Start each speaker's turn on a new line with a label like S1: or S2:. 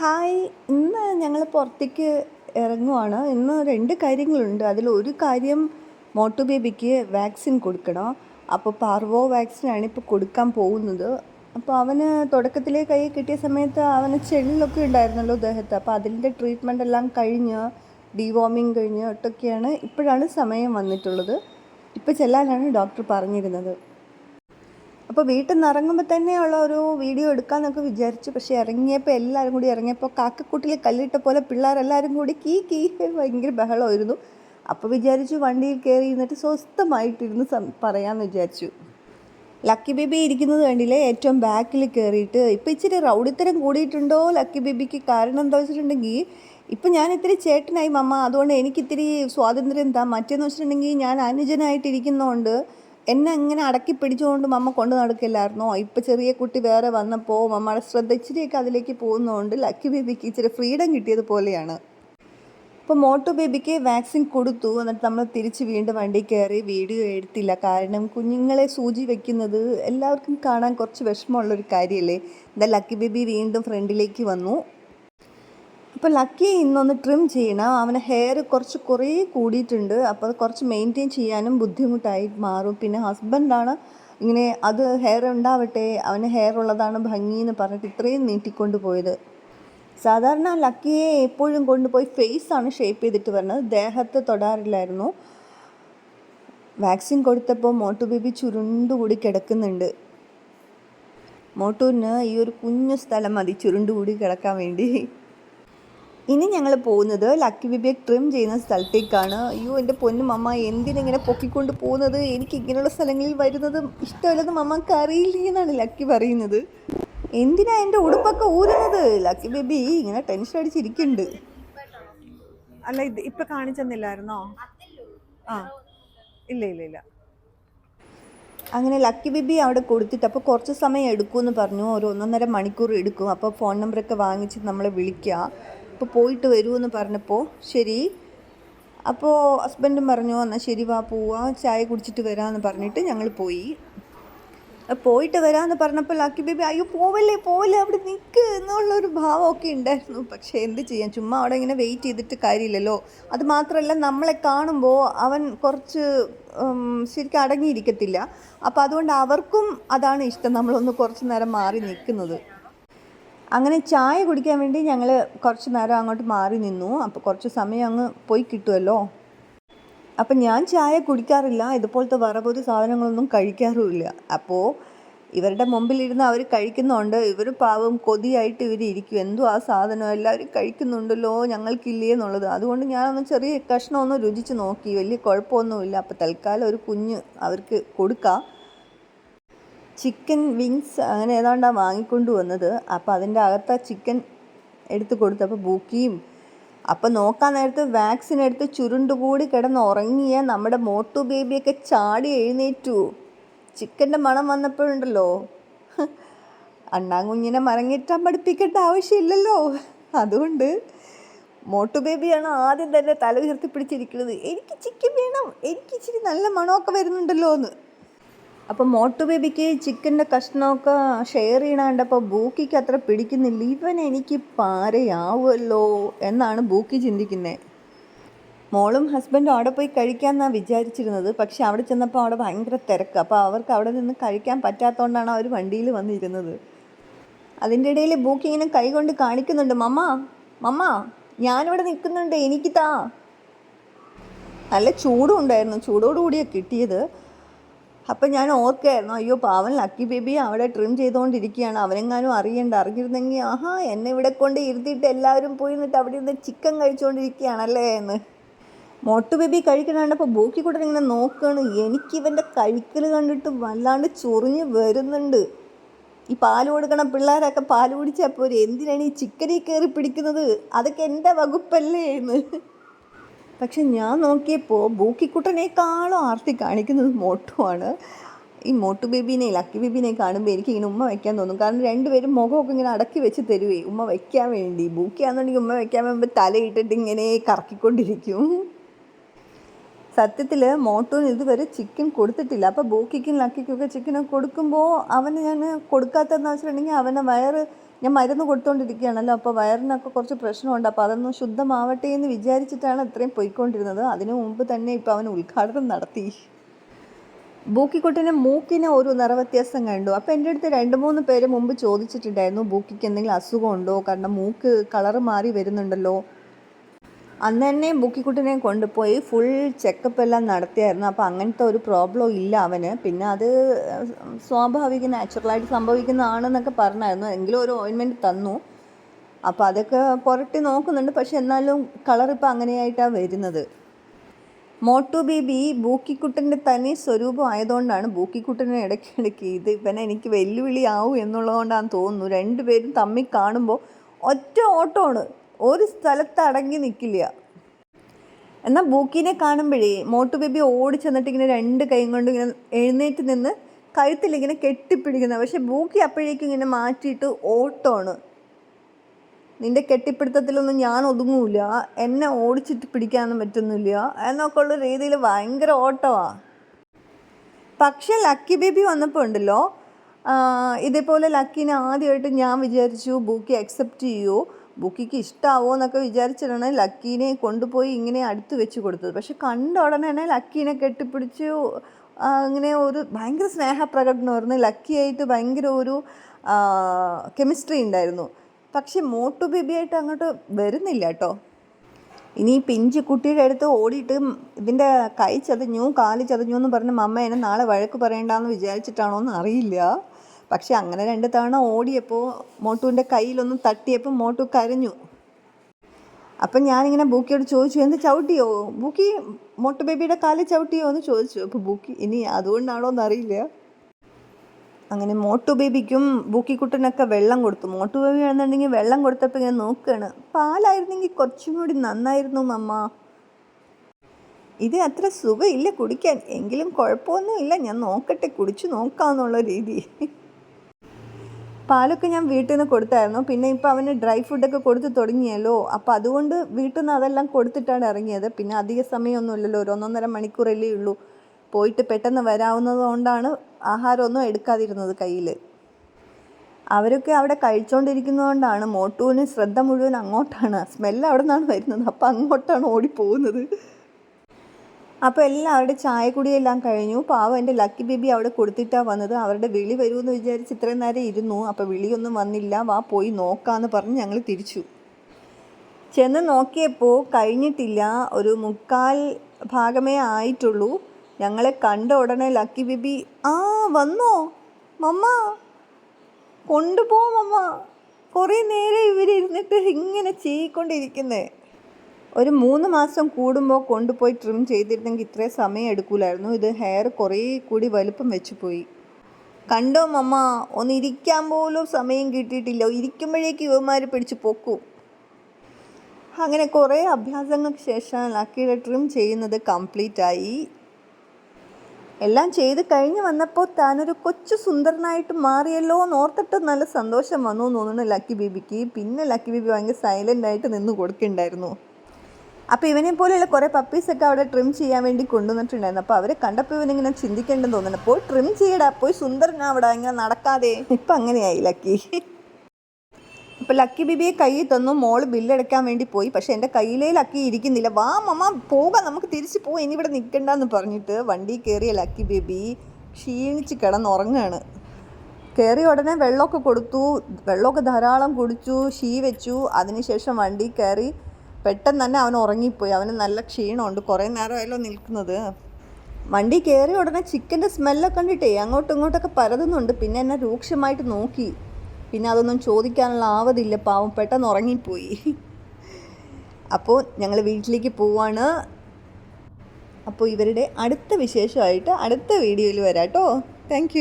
S1: Hi. ഇന്ന് ഞങ്ങൾ പുറത്തേക്ക് ഇറങ്ങുവാണ്. ഇന്ന് രണ്ട് കാര്യങ്ങളുണ്ട്. അതിൽ ഒരു കാര്യം മോട്ടു ബേബിക്ക് വാക്സിൻ കൊടുക്കണം. അപ്പോൾ പാർവോ വാക്സിനാണ് ഇപ്പോൾ കൊടുക്കാൻ പോകുന്നത്. അപ്പോൾ അവന് തുടക്കത്തിലേ കൈ കിട്ടിയ സമയത്ത് അവന് ചെള്ളിലൊക്കെ ഉണ്ടായിരുന്നല്ലോ ദേഹത്ത്. അപ്പോൾ അതിന്റെ ട്രീറ്റ്മെന്റ് എല്ലാം കഴിഞ്ഞ് ഡിവോമിങ് കഴിഞ്ഞ് ഒട്ടൊക്കെയാണ് ഇപ്പോഴാണ് സമയം വന്നിട്ടുള്ളത്. ഇപ്പോൾ ചെല്ലാനാണ് ഡോക്ടർ പറഞ്ഞിരുന്നത്. അപ്പോൾ വീട്ടിൽ നിന്ന് ഇറങ്ങുമ്പോൾ തന്നെയുള്ള ഒരു വീഡിയോ എടുക്കാമെന്നൊക്കെ വിചാരിച്ചു. പക്ഷേ ഇറങ്ങിയപ്പോൾ എല്ലാവരും കൂടി ഇറങ്ങിയപ്പോൾ കാക്കക്കുട്ടിയിൽ കല്ലിട്ട പോലെ പിള്ളേരെല്ലാവരും കൂടി കീ കീ ഭയങ്കര ബഹളമായിരുന്നു. അപ്പോൾ വിചാരിച്ചു വണ്ടിയിൽ കയറി ഇരുന്നിട്ട് സ്വസ്ഥമായിട്ടിരുന്ന് സം പറയാമെന്ന് വിചാരിച്ചു. ലക്കി ബേബി ഇരിക്കുന്നത് കണ്ടില്ലേ? ഏറ്റവും ബാക്കിൽ കയറിയിട്ട് ഇപ്പം ഇച്ചിരി റൗഡിത്തരം കൂടിയിട്ടുണ്ടോ ലക്കി ബേബിക്ക്? കാരണം എന്താ വെച്ചിട്ടുണ്ടെങ്കിൽ ഇപ്പം ഞാൻ ഇത്തിരി ചേട്ടനായി മമ്മ. അതുകൊണ്ട് എനിക്കിത്തിരി സ്വാതന്ത്ര്യം എന്താ മറ്റേന്ന് വെച്ചിട്ടുണ്ടെങ്കിൽ ഞാൻ അനുജനായിട്ടിരിക്കുന്നതുകൊണ്ട് എന്നെ ഇങ്ങനെ അടക്കി പിടിച്ചുകൊണ്ട് മമ്മ കൊണ്ട് നടക്കില്ലായിരുന്നോ? ഇപ്പം ചെറിയ കുട്ടി വേറെ വന്നപ്പോൾ മമ്മയുടെ ശ്രദ്ധ ഇച്ചിരിയൊക്കെ അതിലേക്ക് പോകുന്നതുകൊണ്ട് ലക്കി ബേബിക്ക് ഇച്ചിരി ഫ്രീഡം കിട്ടിയത് പോലെയാണ്. ഇപ്പം മോട്ടു ബേബിക്ക് വാക്സിൻ കൊടുത്തു. എന്നിട്ട് നമ്മൾ തിരിച്ച് വീണ്ടും വണ്ടി കയറി വീഡിയോ എടുത്തില്ല. കാരണം കുഞ്ഞുങ്ങളെ സൂചി വെക്കുന്നത് എല്ലാവർക്കും കാണാൻ കുറച്ച് വിഷമമുള്ളൊരു കാര്യമല്ലേ എന്താ ലക്കി ബേബി വീണ്ടും ഫ്രണ്ടിലേക്ക് വന്നു. അപ്പോൾ ലക്കി ഇന്നൊന്ന് ട്രിം ചെയ്യണം. അവന് ഹെയർ കുറച്ച് കുറേ കൂടിയിട്ടുണ്ട്. അപ്പോൾ അത് കുറച്ച് മെയിന്റെയിൻ ചെയ്യാനും ബുദ്ധിമുട്ടായി മാറും. പിന്നെ ഹസ്ബൻഡാണ് ഇങ്ങനെ അത് ഹെയർ ഉണ്ടാവട്ടെ അവന് ഹെയർ ഉള്ളതാണ് ഭംഗി എന്ന് പറഞ്ഞിട്ട് ഇത്രയും നീട്ടിക്കൊണ്ട് പോയത്. സാധാരണ ലക്കിയെ എപ്പോഴും കൊണ്ടുപോയി ഫേസാണ് ഷേപ്പ് ചെയ്തിട്ട് വരുന്നത്. ദേഹത്ത് തൊടാറില്ലായിരുന്നു. വാക്സിൻ കൊടുത്തപ്പോൾ മോട്ടു ബേബി ചുരുണ്ടുകൂടി കിടക്കുന്നുണ്ട്. മോട്ടൂന് ഈ ഒരു കുഞ്ഞു സ്ഥലം മതി ചുരുണ്ടുകൂടി കിടക്കാൻ വേണ്ടി. ഇനി ഞങ്ങൾ പോകുന്നത് ലക്കി ബിബിയെ ട്രിം ചെയ്യുന്ന സ്ഥലത്തേക്കാണ്. അയ്യോ എന്റെ പൊന്നു മമ്മ എന്തിനിങ്ങനെ പൊക്കിക്കൊണ്ട് പോകുന്നത്? എനിക്ക് ഇങ്ങനെയുള്ള സ്ഥലങ്ങളിൽ വരുന്നത് ഇഷ്ടമല്ലെന്ന് മമ്മക്ക് അറിയില്ല എന്നാണ് ലക്കി പറയുന്നത്. എന്തിനാ എന്റെ ഉടുപ്പൊക്കെ ഊരുന്നത്? ലക്കി ബേബി ഇങ്ങനെ ടെൻഷൻ അടിച്ചിരിക്കുന്നുണ്ട്.
S2: അല്ല ഇത് ഇപ്പൊ കാണിച്ചെന്നില്ലായിരുന്നോ? ആ. ഇല്ല ഇല്ല ഇല്ല.
S1: അങ്ങനെ ലക്കി ബിബി അവിടെ കൊടുത്തിട്ട് അപ്പോൾ കുറച്ച് സമയം എടുക്കുമെന്ന് പറഞ്ഞു. ഒരു ഒന്നൊന്നര മണിക്കൂർ എടുക്കും. അപ്പോൾ ഫോൺ നമ്പറൊക്കെ വാങ്ങിച്ച് നമ്മളെ വിളിക്കുക. അപ്പോൾ പോയിട്ട് വരുമെന്ന് പറഞ്ഞപ്പോൾ ശരി. അപ്പോൾ ഹസ്ബൻഡും പറഞ്ഞു എന്നാൽ ശരി വാ പോവാ ചായ കുടിച്ചിട്ട് വരാമെന്ന് പറഞ്ഞിട്ട് ഞങ്ങൾ പോയി. പോയിട്ട് വരാമെന്ന് പറഞ്ഞപ്പോൾ ലക്കി ബേബി അയ്യോ പോവല്ലേ പോവല്ലേ അവിടെ നിൽക്ക് എന്നുള്ളൊരു ഭാവമൊക്കെ ഉണ്ടായിരുന്നു. പക്ഷേ എന്ത് ചെയ്യാം ചുമ്മാ അവിടെ ഇങ്ങനെ വെയിറ്റ് ചെയ്തിട്ട് കാര്യമില്ലല്ലോ. അത് മാത്രമല്ല നമ്മളെ കാണുമ്പോൾ അവൻ കുറച്ച് ശരിക്കും അടങ്ങിയിരിക്കത്തില്ല. അപ്പോൾ അതുകൊണ്ട് അവർക്കും അതാണ് ഇഷ്ടം നമ്മളൊന്ന് കുറച്ച് നേരം മാറി നിൽക്കുന്നത്. അങ്ങനെ ചായ കുടിക്കാൻ വേണ്ടി ഞങ്ങൾ കുറച്ച് നേരം അങ്ങോട്ട് മാറി നിന്നു. അപ്പോൾ കുറച്ച് സമയം അങ്ങ് പോയി കിട്ടുമല്ലോ അപ്പം ഞാൻ ചായ കുടിക്കാറില്ല. ഇതുപോലത്തെ വേറെ ഒരു സാധനങ്ങളൊന്നും കഴിക്കാറുമില്ല. അപ്പോൾ ഇവരുടെ മുമ്പിലിരുന്ന് അവർ കഴിക്കുന്നുണ്ട്. ഇവർ പാവം കൊതിയായിട്ട് ഇവർ ഇരിക്കും. എന്തോ ആ സാധനം? എല്ലാവരും കഴിക്കുന്നുണ്ടല്ലോ. ഞങ്ങൾക്കില്ലേ എന്നുള്ളത്. അതുകൊണ്ട് ഞാനൊന്ന് ചെറിയ കഷ്ണമൊന്ന് രുചിച്ച് നോക്കി. വലിയ കുഴപ്പമൊന്നുമില്ല. അപ്പോൾ തൽക്കാലം ഒരു കുഞ്ഞ് അവർക്ക് കൊടുക്കാം. ചിക്കൻ വിങ്സ് അങ്ങനെ ഏതാണ്ടാണ് വാങ്ങിക്കൊണ്ട് വന്നത്. അപ്പോൾ അതിന്റെ അകത്ത് ചിക്കൻ എടുത്ത് കൊടുത്തപ്പോൾ ബൂക്കിയും. അപ്പം നോക്കാൻ നേരത്ത് വാക്സിൻ എടുത്ത് ചുരുണ്ടുകൂടി കിടന്ന് ഉറങ്ങിയ നമ്മുടെ മോട്ടു ബേബിയൊക്കെ ചാടി എഴുന്നേറ്റു. ചിക്കന്റെ മണം വന്നപ്പോഴുണ്ടല്ലോ. അണ്ണാങ്കുഞ്ഞിനെ മറങ്ങിട്ടാൻ പഠിപ്പിക്കേണ്ട ആവശ്യമില്ലല്ലോ. അതുകൊണ്ട് മോട്ടു ബേബിയാണ് ആദ്യം തന്നെ തല ഉയർത്തി പിടിച്ചിരിക്കുന്നത്. എനിക്ക് ചിക്കൻ വേണം. എനിക്ക് ഇച്ചിരി നല്ല മണമൊക്കെ വരുന്നുണ്ടല്ലോ എന്ന് അപ്പം മോട്ടു ബേബിക്ക് ചിക്കന്റെ കഷ്ണമൊക്കെ ഷെയർ ചെയ്യണണ്ടപ്പോൾ ബൂക്കിക്ക് അത്ര പിടിക്കുന്നില്ല. ഇവൻ എനിക്ക് പാരയാവുമല്ലോ എന്നാണ് ബൂക്കി ചിന്തിക്കുന്നത് മോളും ഹസ്ബൻഡും അവിടെ പോയി കഴിക്കാമെന്നാണ് വിചാരിച്ചിരുന്നത്. പക്ഷേ അവിടെ ചെന്നപ്പോൾ അവിടെ ഭയങ്കര തിരക്ക്. അപ്പോൾ അവർക്ക് അവിടെ നിന്ന് കഴിക്കാൻ പറ്റാത്തതുകൊണ്ടാണ് അവർ വണ്ടിയിൽ വന്നിരുന്നത്. അതിന്റെ ഇടയിൽ ബൂക്കി ഇങ്ങനെ കൈകൊണ്ട് കാണിക്കുന്നുണ്ട്. മമ്മ മമ്മ ഞാനിവിടെ നിൽക്കുന്നുണ്ട്. എനിക്ക് താ. നല്ല ചൂടും ഉണ്ടായിരുന്നു. ചൂടോടുകൂടിയാണ് കിട്ടിയത്. അപ്പം ഞാൻ ഓർക്കായിരുന്നു അയ്യോ പാവൻ ലക്കി ബേബി അവിടെ ട്രിം ചെയ്തുകൊണ്ടിരിക്കുകയാണ്. അവനെങ്ങാനും അറിയണ്ട അറിഞ്ഞിരുന്നെങ്കിൽ ആഹാ എന്നെ ഇവിടെ കൊണ്ട് ഇരുത്തിയിട്ട് എല്ലാവരും പോയി നിന്നിട്ട് അവിടെ ഇരുന്ന് ചിക്കൻ കഴിച്ചുകൊണ്ടിരിക്കുകയാണല്ലേ എന്ന്. മോട്ടു ബേബി കഴിക്കണപ്പോൾ ബോക്കി കൂടെ ഇങ്ങനെ നോക്കുകയാണ് എനിക്കിവന്റെ കഴിക്കൽ കണ്ടിട്ട് വല്ലാണ്ട് ചൊറിഞ്ഞ് വരുന്നുണ്ട്. ഈ പാൽ കൊടുക്കണ പിള്ളേരൊക്കെ പാൽ കുടിച്ചപ്പോൾ എന്തിനാണ് ഈ ചിക്കനിൽ കയറി പിടിക്കുന്നത്? അതൊക്കെ എന്റെ വകുപ്പല്ലേ? എന്ന്. പക്ഷെ ഞാൻ നോക്കിയപ്പോൾ ബൂക്കിക്കുട്ടനേക്കാളും ആർത്തി കാണിക്കുന്നത് മോട്ടുവാണ്. ഈ മോട്ടു ബേബീനെ ലക്കി ബേബീനെ കാണുമ്പോൾ എനിക്ക് ഇങ്ങനെ ഉമ്മ വയ്ക്കാൻ തോന്നും. കാരണം രണ്ടുപേരും മുഖമൊക്കെ ഇങ്ങനെ അടക്കി വെച്ച് തരുവേ. ഉമ്മ വയ്ക്കാൻ വേണ്ടി. ബൂക്കിയാണെന്നുണ്ടെങ്കിൽ ഉമ്മ വയ്ക്കാൻ വേണ്ടി തലയിട്ടിട്ട് ഇങ്ങനെ കറക്കിക്കൊണ്ടിരിക്കും. സത്യത്തിൽ മോട്ടോന് ഇതുവരെ ചിക്കൻ കൊടുത്തിട്ടില്ല. അപ്പോൾ ബൂക്കിക്കും ലക്കിക്കൊക്കെ ചിക്കനൊക്കെ കൊടുക്കുമ്പോൾ അവന് ഞാൻ കൊടുക്കാത്തതെന്ന് വെച്ചിട്ടുണ്ടെങ്കിൽ അവനെ വയറ് ഞാൻ മരുന്ന് കൊടുത്തുകൊണ്ടിരിക്കുകയാണല്ലോ അപ്പോൾ വയറിനൊക്കെ കുറച്ച് പ്രശ്നമുണ്ട് അപ്പോൾ അതൊന്ന് ശുദ്ധമാവട്ടെ എന്ന് വിചാരിച്ചിട്ടാണ് ഇത്രയും പോയിക്കൊണ്ടിരുന്നത്. അതിനു മുമ്പ് തന്നെ ഇപ്പോൾ അവൻ ഉദ്ഘാടനം നടത്തി. ബൂക്കിക്കുട്ടിന് മൂക്കിന് ഒരു നിറവ്യത്യാസം കണ്ടു. അപ്പോൾ എന്റെ അടുത്ത് രണ്ട് മൂന്ന് പേര് മുമ്പ് ചോദിച്ചിട്ടുണ്ടായിരുന്നു ബൂക്കിക്ക് എന്തെങ്കിലും അസുഖമുണ്ടോ? കാരണം മൂക്ക് കളറ് മാറി വരുന്നുണ്ടല്ലോ. അന്ന് തന്നെ ബുക്കിക്കുട്ടിനെ കൊണ്ടുപോയി ഫുൾ ചെക്കപ്പ് എല്ലാം നടത്തിയായിരുന്നു. അപ്പോൾ അങ്ങനത്തെ ഒരു പ്രോബ്ലം ഇല്ല അവന്. പിന്നെ അത് സ്വാഭാവിക നാച്ചുറലായിട്ട് സംഭവിക്കുന്നതാണെന്നൊക്കെ പറഞ്ഞായിരുന്നു. എങ്കിലും ഒരു ഓയിൻമെന്റ് തന്നു. അപ്പോൾ അതൊക്കെ പുരട്ടി നോക്കുന്നുണ്ട്. പക്ഷെ എന്നാലും കളർ ഇപ്പോൾ അങ്ങനെയായിട്ടാണ് വരുന്നത്. മോട്ടു ബേബി ബൂക്കിക്കുട്ടന്റെ തനി സ്വരൂപം ആയതുകൊണ്ടാണ് ബൂക്കിക്കുട്ടനെ ഇടയ്ക്കിടയ്ക്ക് ഇത് ഇവനെ എനിക്ക് വെല്ലുവിളിയാവും എന്നുള്ളതുകൊണ്ടാണ് തോന്നുന്നു. രണ്ടുപേരും തമ്മിൽ കാണുമ്പോൾ ഒറ്റ ഓട്ടമാണ്. ഒരു സ്ഥലത്ത് അടങ്ങി നിൽക്കില്ല എന്നാൽ ബൂക്കിനെ കാണുമ്പോഴേ മോട്ടു ബേബി ഓടി ചെന്നിട്ട് ഇങ്ങനെ രണ്ട് കൈ കൊണ്ട് ഇങ്ങനെ എഴുന്നേറ്റ് നിന്ന് കഴുത്തിൽ ഇങ്ങനെ കെട്ടിപ്പിടിക്കുന്നത് പക്ഷെ ബൂക്കി അപ്പോഴേക്കും ഇങ്ങനെ മാറ്റിയിട്ട് ഓട്ടമാണ്. നിന്റെ കെട്ടിപ്പിടുത്തത്തിലൊന്നും ഞാൻ ഒതുങ്ങൂല. എന്നെ ഓടിച്ചിട്ട് പിടിക്കാനൊന്നും പറ്റുന്നില്ല. എന്നൊക്കെ ഉള്ള രീതിയിൽ ഭയങ്കര ഓട്ടമാണ് പക്ഷെ ലക്കി ബേബി വന്നപ്പോൾ ഉണ്ടല്ലോ ഇതേപോലെ ലക്കിനെ ആദ്യമായിട്ട് ഞാൻ വിചാരിച്ചു ബൂക്കി അക്സെപ്റ്റ് ചെയ്യൂ. ബുക്കിക്ക് ഇഷ്ടമാവോ എന്നൊക്കെ വിചാരിച്ചിട്ടാണ് ലക്കീനെ കൊണ്ടുപോയി ഇങ്ങനെ അടുത്ത് വെച്ച് കൊടുത്തത്. പക്ഷെ കണ്ട ഉടനെ തന്നെ ലക്കീനെ കെട്ടിപ്പിടിച്ച് അങ്ങനെ ഒരു ഭയങ്കര സ്നേഹപ്രകടനമായിരുന്നു. ലക്കിയായിട്ട് ഭയങ്കര ഒരു കെമിസ്ട്രി ഉണ്ടായിരുന്നു. പക്ഷെ മോട്ടു ബേബിയായിട്ട് അങ്ങോട്ട് വരുന്നില്ല കേട്ടോ. ഇനി പിഞ്ച് കുട്ടിയുടെ അടുത്ത് ഓടിയിട്ട് ഇതിന്റെ കൈ ചതഞ്ഞു കാൽ ചതഞ്ഞു എന്ന് പറഞ്ഞ് മമ്മ എന്നെ നാളെ വഴക്ക് പറയണ്ടെന്ന് വിചാരിച്ചിട്ടാണോ എന്ന് അറിയില്ല. പക്ഷെ അങ്ങനെ രണ്ട് തവണ ഓടിയപ്പോൾ മോട്ടുവിന്റെ കയ്യിലൊന്നും തട്ടിയപ്പോൾ മോട്ടു കരഞ്ഞു. അപ്പം ഞാനിങ്ങനെ ബൂക്കിയോട് ചോദിച്ചു എന്ത് ചവിട്ടിയോ? ബൂക്കി മോട്ടു ബേബിയുടെ കാലിൽ ചവിട്ടിയോ? എന്ന് ചോദിച്ചു. അപ്പോൾ ബൂക്കി ഇനി അതുകൊണ്ടാണോ എന്നറിയില്ല. അങ്ങനെ മോട്ടു ബേബിക്കും ബൂക്കിക്കുട്ടനൊക്കെ വെള്ളം കൊടുത്തു. മോട്ടു ബേബി ആണെന്നുണ്ടെങ്കിൽ വെള്ളം കൊടുത്തപ്പോൾ ഞാൻ നോക്കുകയാണ് പാലായിരുന്നെങ്കിൽ കുറച്ചും കൂടി നന്നായിരുന്നു മമ്മ. ഇത് അത്ര സുഖമില്ല കുടിക്കാൻ. എങ്കിലും കുഴപ്പമൊന്നുമില്ല. ഞാൻ നോക്കട്ടെ കുടിച്ചു നോക്കാമെന്നുള്ള രീതി. പാലൊക്കെ ഞാൻ വീട്ടിൽ നിന്ന് കൊടുത്തായിരുന്നു. പിന്നെ ഇപ്പോൾ അവന് ഡ്രൈ ഫുഡൊക്കെ കൊടുത്ത് തുടങ്ങിയല്ലോ. അപ്പോൾ അതുകൊണ്ട് വീട്ടിൽ നിന്ന് അതെല്ലാം കൊടുത്തിട്ടാണ് ഇറങ്ങിയത്. പിന്നെ അധിക സമയമൊന്നുമില്ലല്ലോ. ഒരു ഒന്നൊന്നര മണിക്കൂറല്ലേ ഉള്ളൂ. പോയിട്ട് പെട്ടെന്ന് വരാവുന്നത് കൊണ്ടാണ് ആഹാരമൊന്നും എടുക്കാതിരുന്നത് കയ്യിൽ അവരൊക്കെ അവിടെ കഴിച്ചുകൊണ്ടിരിക്കുന്നതുകൊണ്ടാണ് മോട്ടുവിന് ശ്രദ്ധ മുഴുവൻ അങ്ങോട്ടാണ്. സ്മെല്ല് അവിടെ നിന്നാണ് വരുന്നത്. അപ്പോൾ അങ്ങോട്ടാണ് ഓടിപ്പോകുന്നത്. അപ്പോൾ എല്ലാവരുടെ ചായ കുടിയെല്ലാം കഴിഞ്ഞു. പാവം എന്റെ ലക്കി ബേബി അവിടെ കൊടുത്തിട്ടാണ് വന്നത്. അവരുടെ വിളി വരുമെന്ന് വിചാരിച്ച് ഇത്രയും നേരം ഇരുന്നു. അപ്പോൾ വിളിയൊന്നും വന്നില്ല. വാ പോയി നോക്കാമെന്ന് പറഞ്ഞ് ഞങ്ങൾ തിരിച്ചു. ചെന്ന് നോക്കിയപ്പോൾ കഴിഞ്ഞിട്ടില്ല. ഒരു മുക്കാൽ ഭാഗമേ ആയിട്ടുള്ളൂ. ഞങ്ങളെ കണ്ട ഉടനെ ലക്കി ബേബി ആ വന്നോ? മമ്മ കൊണ്ടുപോ മമ്മ. കുറേ നേരം ഇവരിരുന്നിട്ട് ഇങ്ങനെ ചെയ്യിക്കൊണ്ടിരിക്കുന്നേ ഒരു മൂന്ന് മാസം കൂടുമ്പോൾ കൊണ്ടുപോയി ട്രിം ചെയ്തിരുന്നെങ്കിൽ ഇത്രയും സമയം എടുക്കൂലായിരുന്നു. ഇത് ഹെയർ കുറേ കൂടി വലുപ്പം വെച്ച് പോയി. കണ്ടോ മമ്മ? ഒന്ന് ഇരിക്കാൻ പോലും സമയം കിട്ടിയിട്ടില്ല. ഇരിക്കുമ്പോഴേക്ക് യുവമാർ പിടിച്ച് പൊക്കും. അങ്ങനെ കുറേ അഭ്യാസങ്ങൾക്ക് ശേഷം ലക്കിയുടെ ട്രിം ചെയ്യുന്നത് കംപ്ലീറ്റ് ആയി. എല്ലാം ചെയ്ത് കഴിഞ്ഞ് വന്നപ്പോൾ താനൊരു കൊച്ചു സുന്ദരനായിട്ട് മാറിയല്ലോ എന്ന് ഓർത്തിട്ട് നല്ല സന്തോഷം വന്നു എന്ന് തോന്നുന്നു ലക്കി ബേബിക്ക്. പിന്നെ ലക്കി ബീബി ഭയങ്കര സൈലന്റ് ആയിട്ട് നിന്ന് കൊടുക്കുന്നുണ്ടായിരുന്നു അപ്പോൾ ഇവനെ പോലെയുള്ള കുറേ പപ്പീസൊക്കെ അവിടെ ട്രിം ചെയ്യാൻ വേണ്ടി കൊണ്ടുവന്നിട്ടുണ്ടായിരുന്നു. അപ്പോൾ അവരെ കണ്ടപ്പോൾ ഇവനിങ്ങനെ ചിന്തിക്കേണ്ടെന്ന് തോന്നുന്നു. പോയി ട്രിം ചെയ്യടാ. പോയി സുന്ദരനാവിടാ ഇങ്ങനെ നടക്കാതെ. ഇപ്പം അങ്ങനെയായി ലക്കി അപ്പോൾ ലക്കി ബിബിയെ കയ്യിൽ തന്നു. മോൾ ബില്ലടയ്ക്കാൻ വേണ്ടി പോയി. പക്ഷേ എന്റെ കയ്യിലേ ലക്കി ഇരിക്കുന്നില്ല. വാ മമ്മ പോകാം. നമുക്ക് തിരിച്ച് പോകും ഇനി ഇവിടെ നിൽക്കണ്ടെന്ന് പറഞ്ഞിട്ട് വണ്ടി കയറിയ ലക്കി ബേബി ക്ഷീണിച്ച് കിടന്നുറങ്ങുകയാണ് കയറിയ ഉടനെ വെള്ളമൊക്കെ കൊടുത്തു. വെള്ളമൊക്കെ ധാരാളം കുടിച്ചു. ഷീ വെച്ചു. അതിനുശേഷം വണ്ടി കയറി പെട്ടെന്ന് തന്നെ അവൻ ഉറങ്ങിപ്പോയി. അവന് നല്ല ക്ഷീണമുണ്ട്. കുറേ നേരമായല്ലോ നിൽക്കുന്നത്. വണ്ടി കയറിയ ഉടനെ ചിക്കന്റെ സ്മെല്ലൊക്കെ കണ്ടിട്ടേ അങ്ങോട്ടും ഇങ്ങോട്ടൊക്കെ പരതുന്നുണ്ട്. പിന്നെ എന്നെ രൂക്ഷമായിട്ട് നോക്കി. പിന്നെ അതൊന്നും ചോദിക്കാനുള്ള ആവതില്ല. പാവം പെട്ടെന്ന് ഉറങ്ങിപ്പോയി. അപ്പോൾ ഞങ്ങൾ വീട്ടിലേക്ക് പോവാണ്. അപ്പോൾ ഇവരുടെ അടുത്ത വിശേഷമായിട്ട് അടുത്ത വീഡിയോയിൽ വരാം കേട്ടോ. താങ്ക്